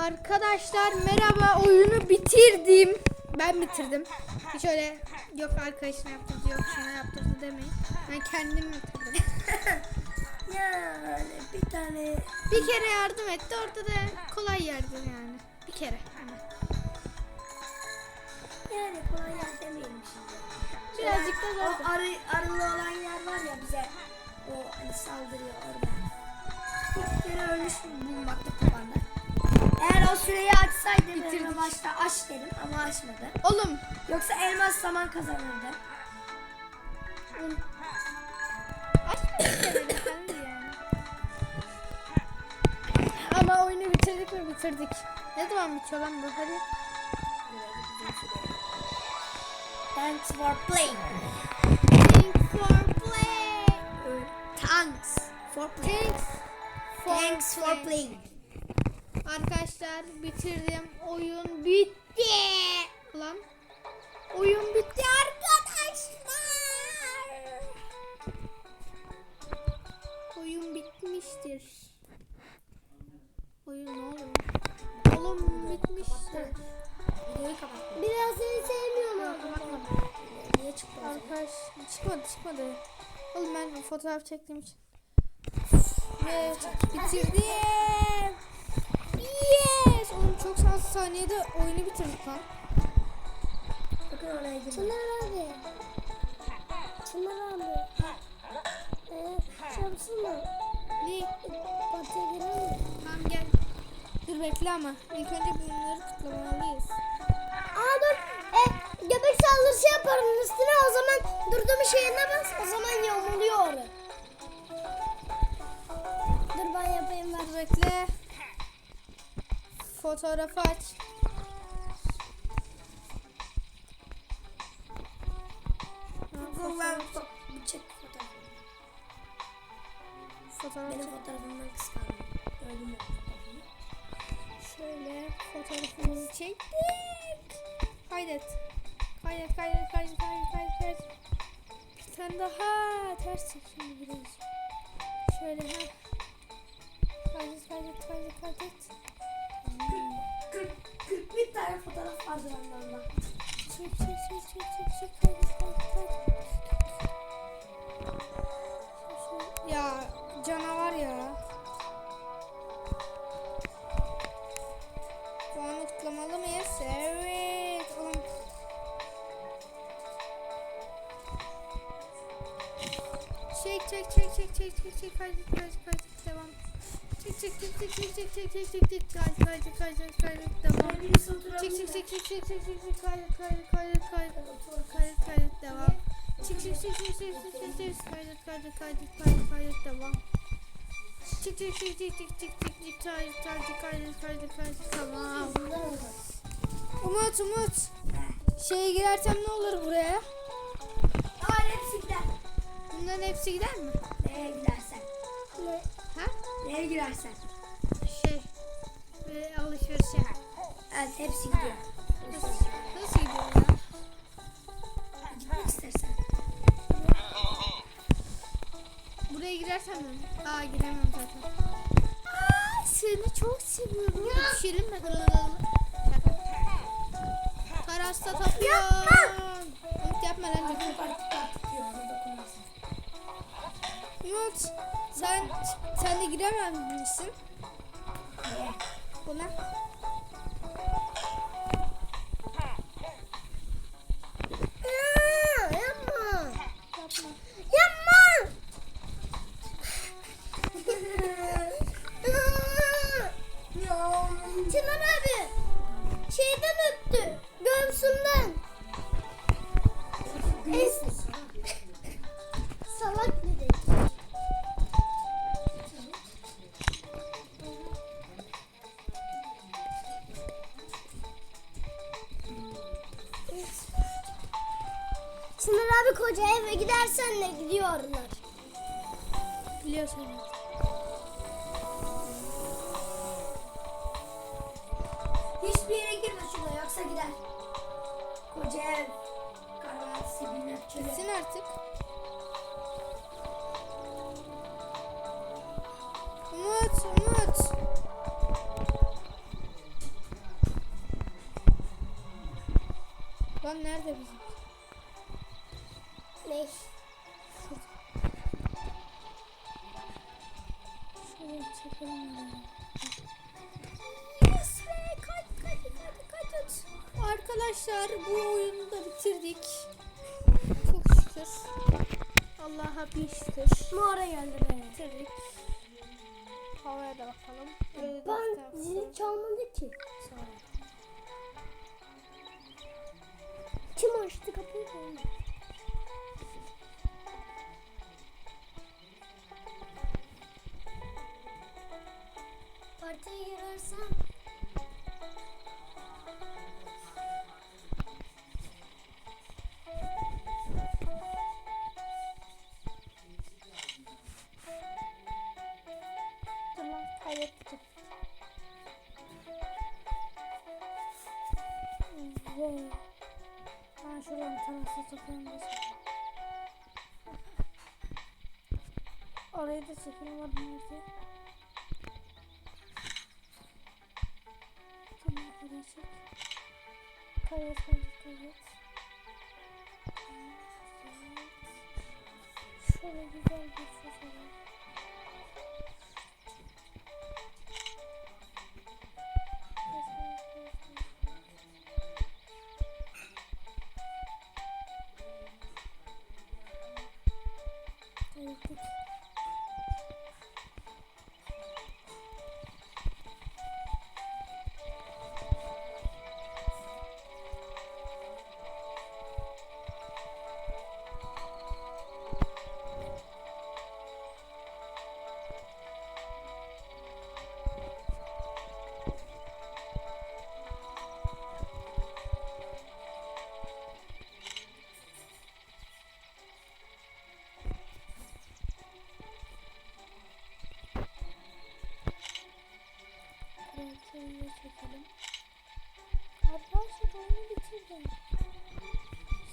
Arkadaşlar merhaba oyunu bitirdim. Ben bitirdim. Hiç öyle yok arkadaşına yaptırdı yok şuna yaptırdı demeyin. Ben kendim bitirdim. Yani bir tane bir kere yardım etti orada da kolay yardım yani. Bir kere. Yani kolay yer demeyelim şimdi. Birazcık da o zor. arı, arılı olan yer var ya bize o hani saldırıyor orada. Bir kere ölmüş bulunmakta tabanda. Eğer o süreyi açsaydı Bitirdik. başta aç dedim ama açmadı. Oğlum Yoksa elmas zaman kazanırdı. açmadık yani. Ama oyunu bitirdik mi bitirdik. Ne zaman bitiyor lan bu hadi. Thanks for playing. Thanks for play. Thanks for playing. Thanks for, playing. Arkadaşlar bitirdim. Oyun bitti. Lan. Oyun bitti arkadaşlar. Oyun bitmiştir. Oyun ne oluyor? Oğlum bitmiştir. Videoyu. Biraz seni sevmiyorum Niye çıktı? Arkadaş çıkmadı çıkmadı. Oğlum ben fotoğraf çektiğim için. Ve bitirdim. Yes! Oğlum çok az saniyede oyunu bitirdik lan. Bakın oraya girdim. Çınar abi. Çınar abi. Ee, şapsın mı? Ne? Batıya girer mi? Tamam gel. Dur bekle ama. İlk önce bunları kutlamalıyız. Aa dur. E, göbek saldırısı yaparım üstüne o zaman durduğum şeyine bas. O zaman yamuluyor. Dur ben yapayım. Dur bekle. Fotoğrafı aç. Fotoğraf- çek fotoğrafı. Fotoğraf Benim fotoğrafımdan kıskandım. Fotoğrafımı? Şöyle fotoğrafımızı çektik. Kaydet. Kaydet, kaydet, kaydet, kaydet, kaydet, kaydet. Bir tane daha ters çek şimdi biraz. Şöyle ha. Kaydet, kaydet, kaydet, kaydet. 40, 41 tane fotoğraf vardı benden onda. Çek, çek, çek, çek, çek, çek, Ya canavar ya. Puanı kutlamalı mıyız? Evet. Oğlum. Çek çek çek çek çek çek çek kaydet kaydet kaydet devam. Çek çek çek çek çek çek çek çek çek çek kaydet kaydet kaydet kaydet devam. Çek çek çek çek çek çek çek çek kaydet kaydet kaydet kaydet kaydet kaydet devam. Çek çek çek çek çek çek çek çek kaydet kaydet kaydet kaydet kaydet devam. Çek çek çek çek çek çek çek çek kaydet kaydet kaydet kaydet kaydet tamam. Umut Umut. Şeye girersem ne olur buraya? Aa hepsi gider. Bunların hepsi gider mi? Neye gidersen. Ha? Neye girersen. Şey. Ve alışverişe. Evet hepsi gidiyor. Nasıl, nasıl gidiyor ya? Gitmek istersen. Buraya girersem mi? Aa giremem zaten. Aa, seni çok seviyorum. Düşelim mi? Karasta tapıyor. Umut yapma lan. Artık artık diyor. Umut sen sen de giremem misin Neye? buna? Çınar abi koca eve gidersen ne gidiyorlar. Biliyorsun. Evet. Hiçbir yere girme şuna yoksa gider. Koca ev. Kahvaltısı bilmem çöle. Gitsin artık. Umut, Umut. Lan nerede bizim? Ne? Şöyle çekelim oraya. Yes be. Kaç kaç kaç kaç. Arkadaşlar bu oyunu da bitirdik. Çok şükür. Allah'a bir şükür. Mağara geldi be. Bitirdik. Havaya da bakalım. Böyle Ben zil çalmadı ki. Ol. Kim açtı kapıyı? Dur lan kaybettim. Ve ben şuradan takıyorum da Orayı da çekelim Kayıt kayıt. Şöyle güzel bir fotoğraf. Kayıtlık. Kıyafetini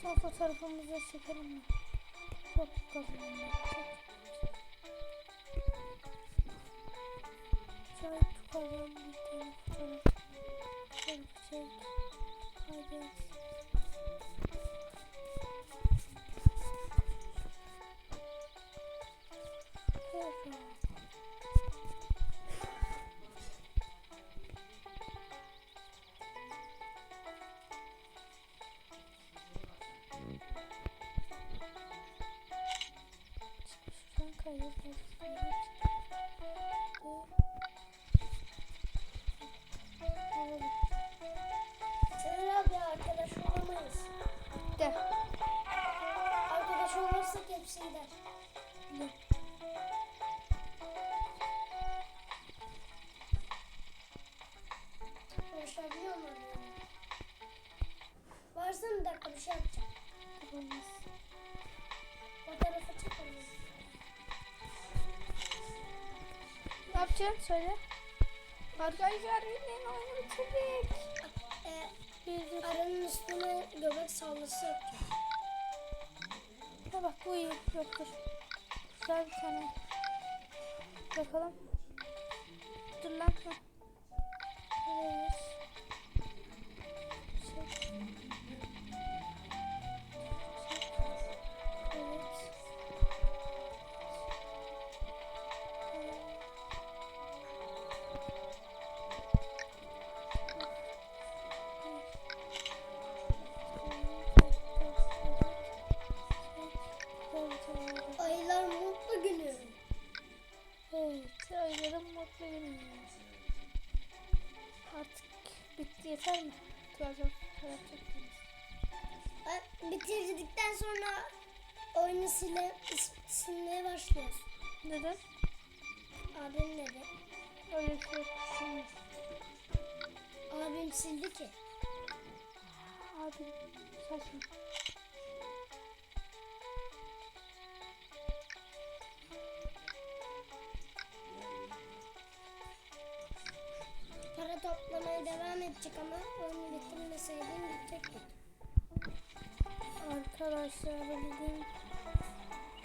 Son fotoğrafımızı çekelim mi? Çok kazandım. Çay tutalım bir tane fotoğraf. Çek çek. Hadi. Yapacaksın? Söyle. Arkadaşlar yine oyunu bitirdik. Ee, aranın üstüne göbek saldırısı yapacağım. Ha bak bu iyi. Yoktur. Güzel bir tane. Bakalım. Dur lan. Ha. Yeter mi? Trabzon. Ay, Bitirdikten sonra oyunu sile, silmeye başlıyoruz. Neden? Abim dedi. Öyle bir şey. Şimdi Abim sildi ki. abi saçma. Bugün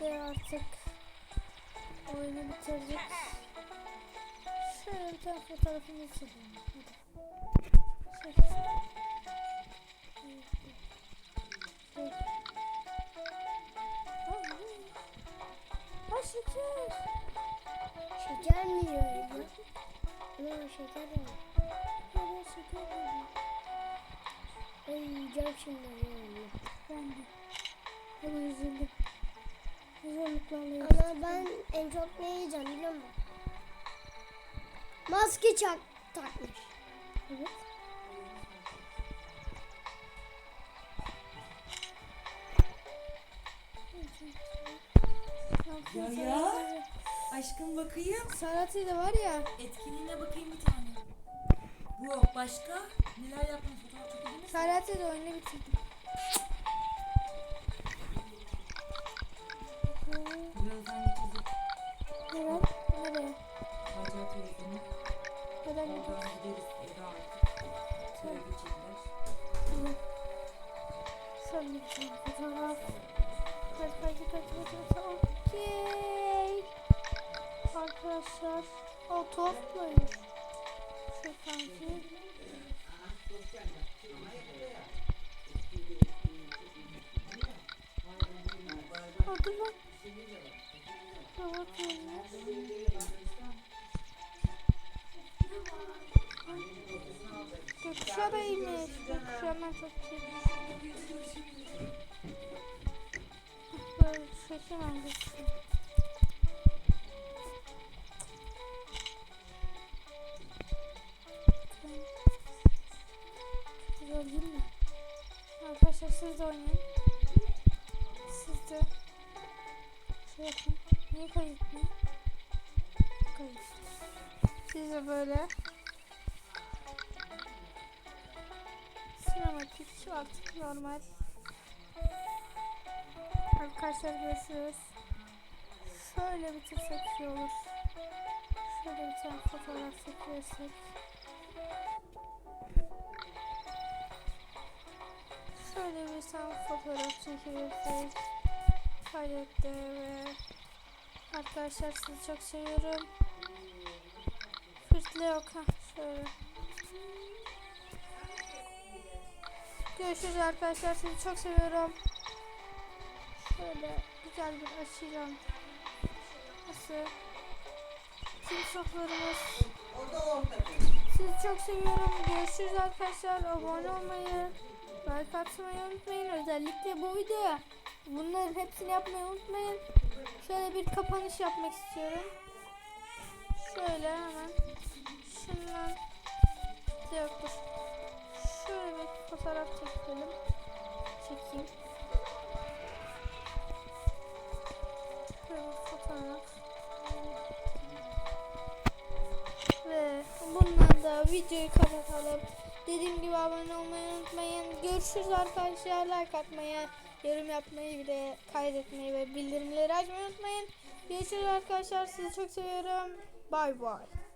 de artık oyunu bitirdik. Şöyle bir tane fotoğrafını çekelim. Ha şeker. Şeker mi yiyor? Ana şeker mi? Hala şeker yiyor. Ay yiyeceğim şimdi. Ben. Ama üzüldüm. Yedim. Ama ben en çok ne yiyeceğim biliyor musun? Maske çak takmış. Evet. Ya ya. Aşkım bakayım. Salatı da var ya. Etkinliğine bakayım bir tane. Bu başka? Neler yaptın? Fotoğraf çekildin mi? Salatı da oyunu bitirdim. Hadi. Kapatıyoruz. Gökkuşağı da iyiymiş. Gökkuşağı ben çok. Böyle? Güzel değil mi? Arkadaşlar siz de oynayın. Siz de şey yapın. Niye kayıt mı? Kayıt. Siz de böyle sinematik artık normal. Arkadaşlar görüşürüz. Şöyle bitirsek iyi olur. Şöyle bir tane fotoğraf çekirsek. Şöyle bir tane fotoğraf çekirsek. Kaydetti ve arkadaşlar sizi çok seviyorum. Fırtlı yok ha şöyle. Görüşürüz arkadaşlar sizi çok seviyorum. Şöyle güzel bir açacağım. Nasıl? Timsahlarımız. Sizi çok seviyorum. Görüşürüz arkadaşlar. Abone olmayı, like atmayı unutmayın. Özellikle bu videoya bunların hepsini yapmayı unutmayın. Şöyle bir kapanış yapmak istiyorum. Şöyle hemen. Şundan. Yok dur. Şöyle bir fotoğraf çekelim. Çekeyim. Şöyle fotoğraf. Ve bundan da videoyu kapatalım. Dediğim gibi abone olmayı unutmayın. Görüşürüz arkadaşlar. Like atmayı, yorum yapmayı bile kaydetmeyi ve bildirimleri açmayı unutmayın. Görüşürüz arkadaşlar. Sizi çok seviyorum. Bay bay.